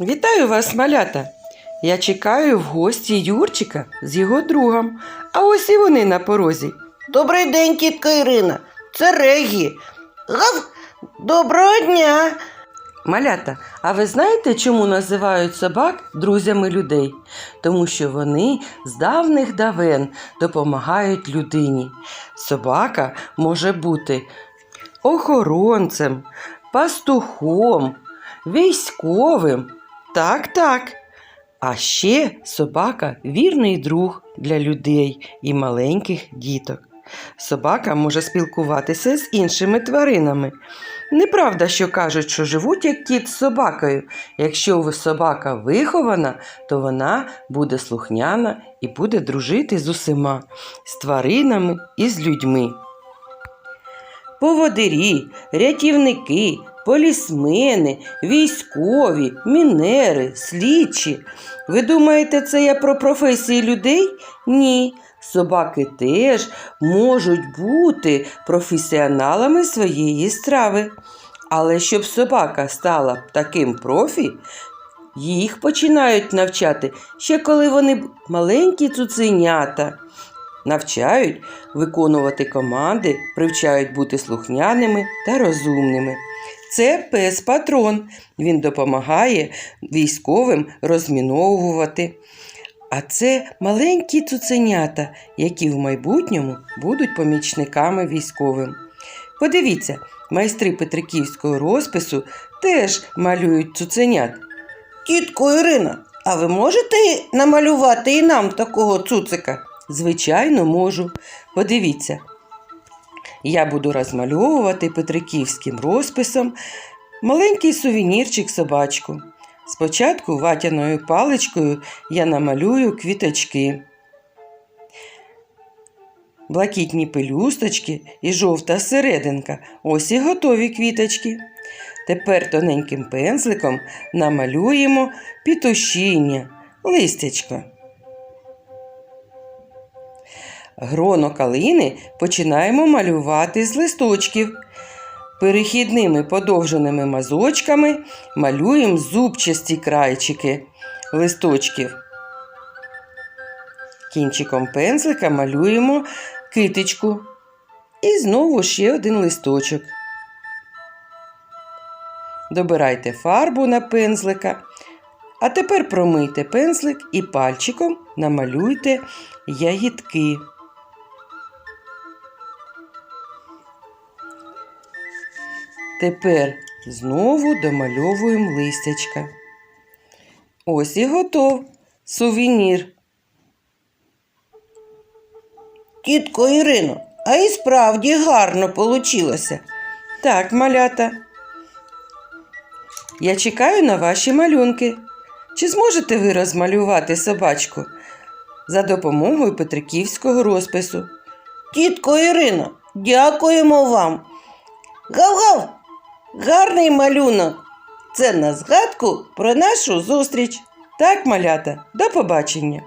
Вітаю вас, малята! Я чекаю в гості Юрчика з його другом. А ось і вони на порозі. Добрий день, тітка Ірина. Це Регі. Гав! Доброго дня. Малята, а ви знаєте, чому називають собак друзями людей? Тому що вони з давних давен допомагають людині. Собака може бути охоронцем, пастухом, військовим. Так, так. А ще собака вірний друг для людей і маленьких діток. Собака може спілкуватися з іншими тваринами. Неправда, що кажуть, що живуть як кіт з собакою. Якщо собака вихована, то вона буде слухняна і буде дружити з усіма, з тваринами і з людьми. Поводирі, рятівники, полісмени, військові, мінери, слідчі. Ви думаєте, це я про професії людей? Ні. Собаки теж можуть бути професіоналами своєї страви. Але щоб собака стала таким профі, їх починають навчати ще коли вони маленькі цуценята. Навчають виконувати команди, привчають бути слухняними та розумними. Це пес патрон. Він допомагає військовим розміновувати. А це маленькі цуценята, які в майбутньому будуть помічниками військовим. Подивіться, майстри петриківського розпису теж малюють цуценят. Тітко Ірина, а ви можете намалювати і нам такого цуцика? Звичайно, можу. Подивіться. Я буду розмальовувати петриківським розписом маленький сувенірчик собачку. Спочатку ватяною паличкою я намалюю квіточки. Блакитні пелюсточки і жовта серединка. Ось і готові квіточки. Тепер тоненьким пензликом намалюємо пітушіння, листячко. Гроно калини починаємо малювати з листочків. Перехідними подовженими мазочками малюємо зубчасті крайчики листочків. Кінчиком пензлика малюємо китичку. І знову ще один листочок. Добирайте фарбу на пензлика. А тепер промийте пензлик і пальчиком намалюйте ягідки. Тепер знову домальовуємо листячка. Ось і готов сувенір. Тітко Ірино, а і справді гарно получилося. Так, малята. Я чекаю на ваші малюнки. Чи зможете ви розмалювати собачку за допомогою петриківського розпису? Тітко Ірино, дякуємо вам. Гав-гав! Гарний малюнок. Це на згадку про нашу зустріч. Так, малята, до побачення.